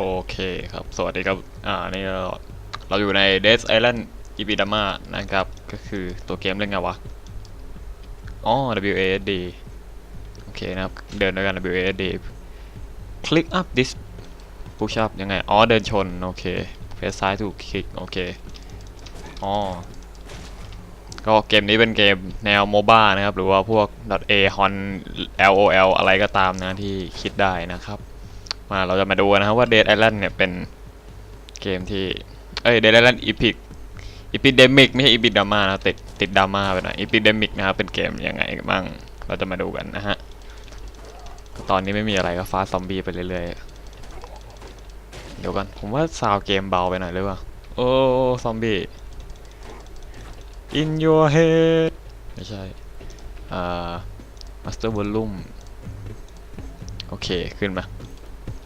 โอเคครับ สวัสดีครับ อ่า นี่เราเราอยู่ใน Dead Island i b i d a m a นะครับ ก็คือตัวเกมเล่นไงวะ อ๋อ WASD โอเคนะครับ เดินด้วยกัน WASD click up this push up ยังไง อ๋อ เดินชน โอเคเพสซ้ายถูกคลิก โอเค อ๋อ ก็เกมนี้เป็นเกมแนวโมบ้านะครับ หรือว่าพวก .a hon lol อะไรก็ตามนะที่คิดได้นะครับ มาเราจะมาดูนนะครับว่า Dead Island เนี่ยเป็นเกมที่ เอ้ย Dead Island Epic Epidemic ไม่ใช่ Epic Drama นะติดติดดราม่าไปหน่อย Epidemic นะครับเป็นเกมยังไงบ้าง เราจะมาดูกันนะฮะ ตอนนี้ไม่มีอะไรก็ฟาซอมบี้ไปเรื่อยๆ เดี๋ยวกัน ผมว่าซาวเกมเบาไปหน่อยหรือเปล่า โอ้ซอมบี้ in your head ไม่ใช่ อ่า master volume โอเค ขึ้นมา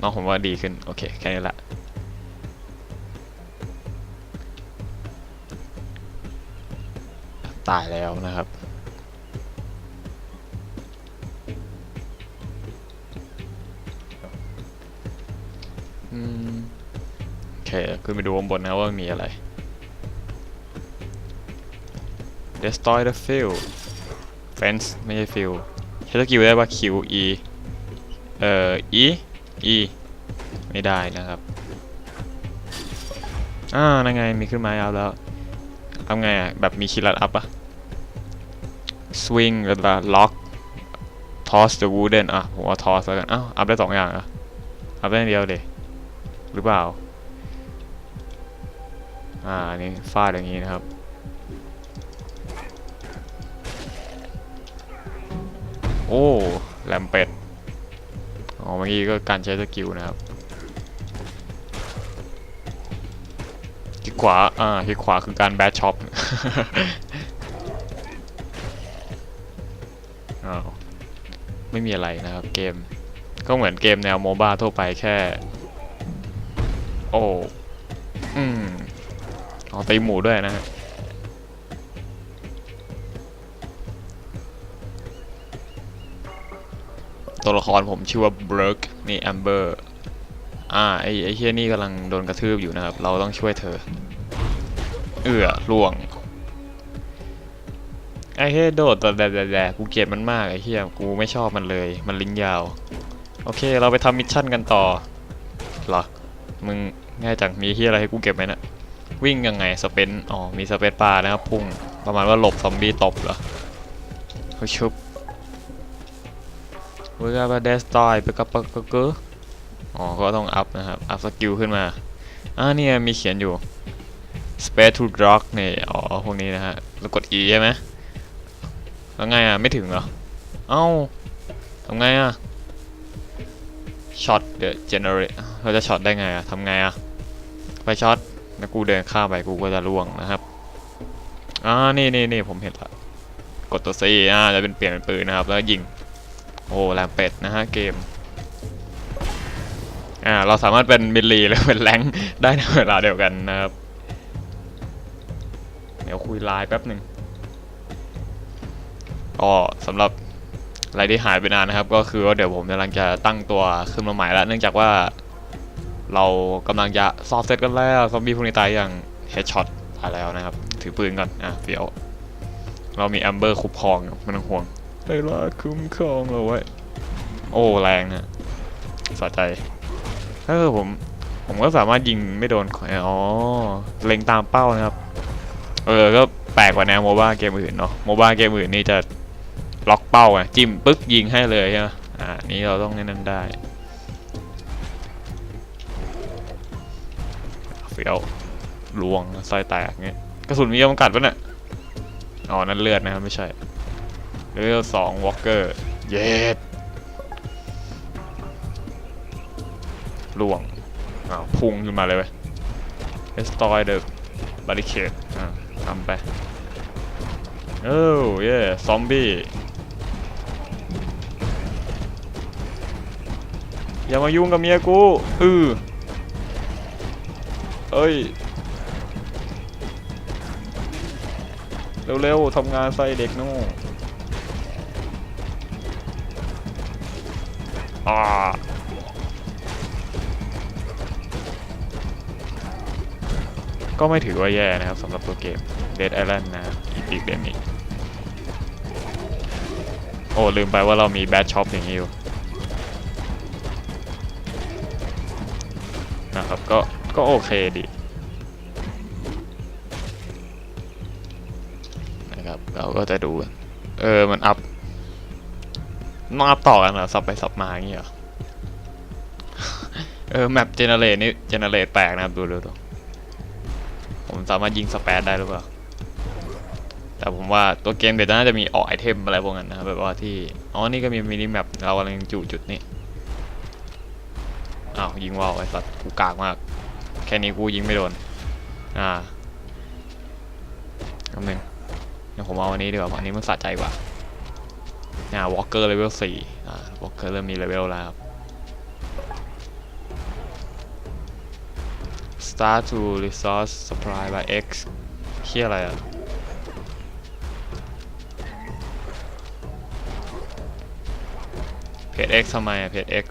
น้องผมว่าดีขึ้น โอเค แค่นี้แหละตายแล้วนะครับ อืม โอเคขึ้นไปดูข้างบนนะว่ามีอะไร destroy the field fence ไม่ใช่ field ใช้สกิลได้ว่า Q E เอ่อ E E ไม่ได้นะครับอ่านั่นไงมีขึ้นม้เอาแล้วทำไงอะแบบมีคิลัดอัพอะ swing แล้วก็ lock toss the wooden อะผมว่า toss แล้วกันอ้าวอัพได้สองอย่างอะอัพได้เดียวเดหรือเปล่าอ่าอันนี้ฟาดอย่างนี้นะครับโอ้แหลมเป็ด อ๋อเมื่อกี้ก็การใช้สกิลนะครับคลิกขวา อ่าคลิกขวาคือการแบทช็อปอ้าวไม่มีอะไรนะครับเกม ก็เหมือนเกมแนวโมบ้าทั่วไปแค่ โอ้ อืมอ๋อตีหมูด้วยนะฮะ ตัวละครผมชื่อว่าเบิร์กนี่แอมเบอร์อ่าไอไอเฮียนี่กำลังโดนกระทืบอยู่นะครับ เราต้องช่วยเธอ เอื้อล่วง ไอเฮียโดดแต่แต่แต่แต่กูเกลียดมันมากไอเฮียกูไม่ชอบมันเลย มันลิ้นยาว โอเค เราไปทำมิชชั่นกันต่อหรอมึงง่ายจังมีเฮียอะไรให้กูเก็บไหมนะวิ่งยังไงสเปนอ๋อมีสเปนปลานะครับพุ่งประมาณว่าหลบซอมบี้ตบเหรอเฮ้ยชุบ เวลาเดสตอยไปกับปะกะเกออ๋อ ก็ต้องอัพนะครับ อัพสกิลขึ้นมา อ่าเนี่ยมีเขียนอยู่ space to drop นี่อ๋อ พวกนี้นะฮะ แล้วกด E ใช่ไหมแล้วไงอะ ไม่ถึงเหรอ เอ้าทำไงอะ ช็อตเดอะเจเนเรตเราจะช็อตได้ไงอะทำไงอะ ไปช็อตแล้วกูเดินข้ามไปกูก็จะล่วงนะครับ อ่า นี่นี่นี่ผมเห็นละ กดตัว C อ่า จะเป็นเปลี่ยนเป็นปืนนะครับ แล้วยิง โอ้แรงเป็ดนะฮะเกมอ่าเราสามารถเป็นมิลลีหรือเป็นแรงได้ในเวลาเดียวกันนะครับ เดี๋ยวคุยไลน์แป๊บหนึ่งก็สำหรับอะไรที่หายไปนานนะครับ ก็คือว่าเดี๋ยวผมกำลังจะตั้งตัวขึ้นมาใหม่แล้วเนื่องจากว่าเรากำลังจะสอบเสร็จกันแล้วซอมบี้พวกนี้ตายอย่างเฮดช็อตตายแล้วนะครับ ถือปืนก่อนอะเดี๋ยว เรามีแอมเบอร์คุ้มคองอยู่ไม่ต้องห่วง ไปว่าคุ้มครองเราไว้ โอ้แรงนะสะใจเออผม ผมก็สามารถยิงไม่โดนองอ๋อ เล็งตามเป้านะครับ เออ ก็แปลกกว่าแนวโมบ้าเกมอื่นเนาะ โมบ้าเกมอื่นนี่จะล็อกเป้าไงจิ้มปึ๊กยิงให้เลยใช่ไหมอ่า นี้เราต้องนั่นได้เฟี้ยวลวงไส้แตกเงี้ยกระสุนมีจำกัดปะเนี่ย อ๋อ นั่นเลือดนะครับไม่ใช่ เลเวลสองวอลเกอร์ เย็ดล่วง อ้าว พุ่งขึ้นมาเลยเว้ย destroy the barricade อ่าทำไป โอ้เย่ซอมบี้ อย่ามายุ่งกับเมียกู อือเอ้ย เร็วๆทำงานใส่เด็กนู่น ก็ไม่ถือว่าแย่นะครับสำหรับตัวเกม Dead Island นะอีพิกเดมิโอ้ลืมไปว่าเรามี Bad Shop อย่างนี้อยู่นะครับก็ก็โอเคดีนะครับเราก็จะดู เออ มันอัพ ต้องอัพต่อกันเหรอสับไปสับมาอย่างนี้เหรอเออแมปเจเนเรตนี่เจเนเรตแปลกนะครับดูดูดูผมสามารถยิงสเปซได้หรือเปล่าแต่ผมว่าตัวเกมเดี๋ยวน่าจะมีออกไอเทมอะไรพวกนั้นนะครับแบบว่าที่อ๋อนี่ก็มีมินิแมปเรากำลังจุจุดนี้อ้าวยิงว่าวไอ้สัตว์กูกากมาก แค่นี้กูยิงไม่โดนอ่าคำหนึ่งเดี๋ยวผมเอาอันนี้ดีกว่าเพราะอันนี้มันสะใจกว่า อ่าวอลเกอร์เลเวลสี่อ่าวอลเกอร์เริ่มมีเลเวลแล้วครับ start to resource supply by X เฮียอะไรอะเพจ X ทำไมอะเพจ X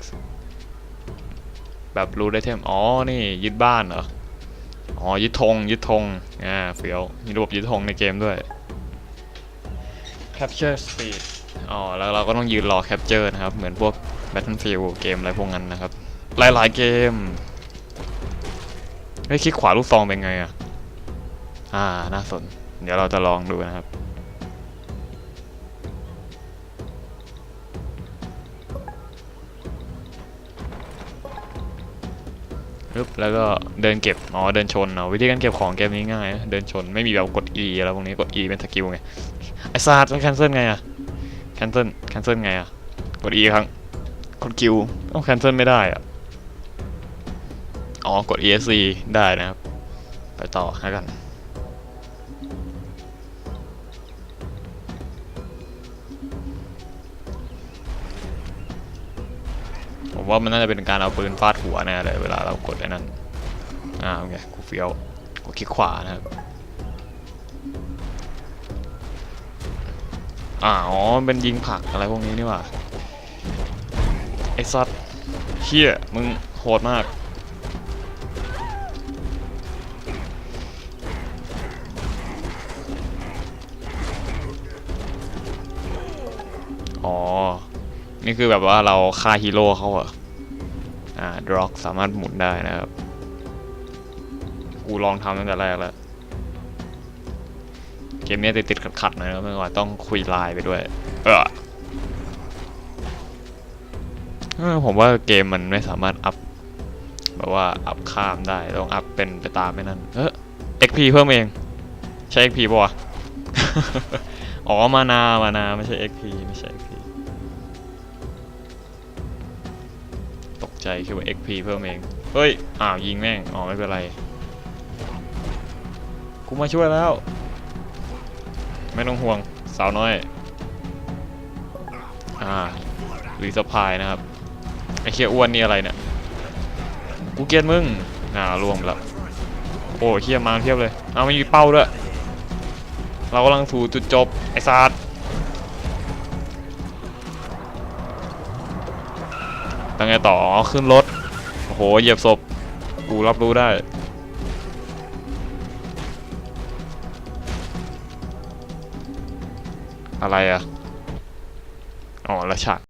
แบบรู้ได้เทมอ๋อ นี่ยึดบ้านเหรอ อ๋อ ยึดธงยึดธงอ่าเฟี้ยวมีระบบยึดธงในเกมด้วย capture speed อ๋อแล้วเราก็ต้องยืนรอ capture นะครับ เหมือนพวก battlefield เกมอะไรพวกนั้นนะครับ หลายๆเกมเฮ้ยคลิกขวาลูกซองเป็นไงอะ อ่า น่าสน เดี๋ยวเราจะลองดูนะครับ ปึ๊บ แล้วก็เดินเก็บ อ๋อ เดินชนเนาะวิธีการเก็บของเกมนี้ง่ายนะเดินชน ไม่มีแบบกด E อะไรพวกนี้ กด E เป็นสกิลไง ไอ้ซาดมันแคนเซิลไงอะ คนเซิลแคนเซิลไงอะกด E ครั้งกดคิวต้องแคนเซิลไม่ได้อะอ๋อ กด ESC ได้นะครับ ไปต่อแล้วกัน ผมว่ามันน่าจะเป็นการเอาปืนฟาดหัวแน่เลยเวลาเรากดไอ้นั้นอ่าโอเค กูเฟี้ยวกูคลิกขวานะครับ อ๋อมันเป็นยิงผักอะไรพวกนี้นี่หว่าไอ้ซัดเชี่ยมึงโหดมาก อ๋อ นี่คือแบบว่าเราฆ่าฮีโร่เขาเหรอ อ่าดร็อกสามารถหมุนได้นะครับ กูลองทำตั้งแต่แรกแล้ว มนี้ติดติดขัดขัดหน่อยนะไม่ว่าต้องคุยไลน์ไปด้วย เออผมว่าเกมมันไม่สามารถอัพแบบว่าอัพข้ามได้ต้องอัพเป็นไปตามไม่นั่นเออ XP เพิ่มเอง ใช่ XP ป่ะวะอ๋อมานามานาไม่ใช่ XP ไม่ใช่ XP ตกใจคิดว่า XP เพิ่มเอง เฮ้ย อ้าวยิงแม่ง อ๋อไม่เป็นไร กูมาช่วยแล้ว ไม่ต้องห่วงสาวน้อย อ่ารีสพายนะครับ ไอ้เคียอ้วนนี่อะไรเนี่ย กูเกลียดมึงอ่ารวมแล้ว โอ้เคียมาเทียบเลย เอาไม่มีเป้าด้วย เรากำลังสู่จุดจบ ไอ้ซาดตั้งไงต่ออ๋อขึ้นรถ โอ้โห เหยียบศพ กูรับรู้ได้ อะไรอะอ๋อละฉาก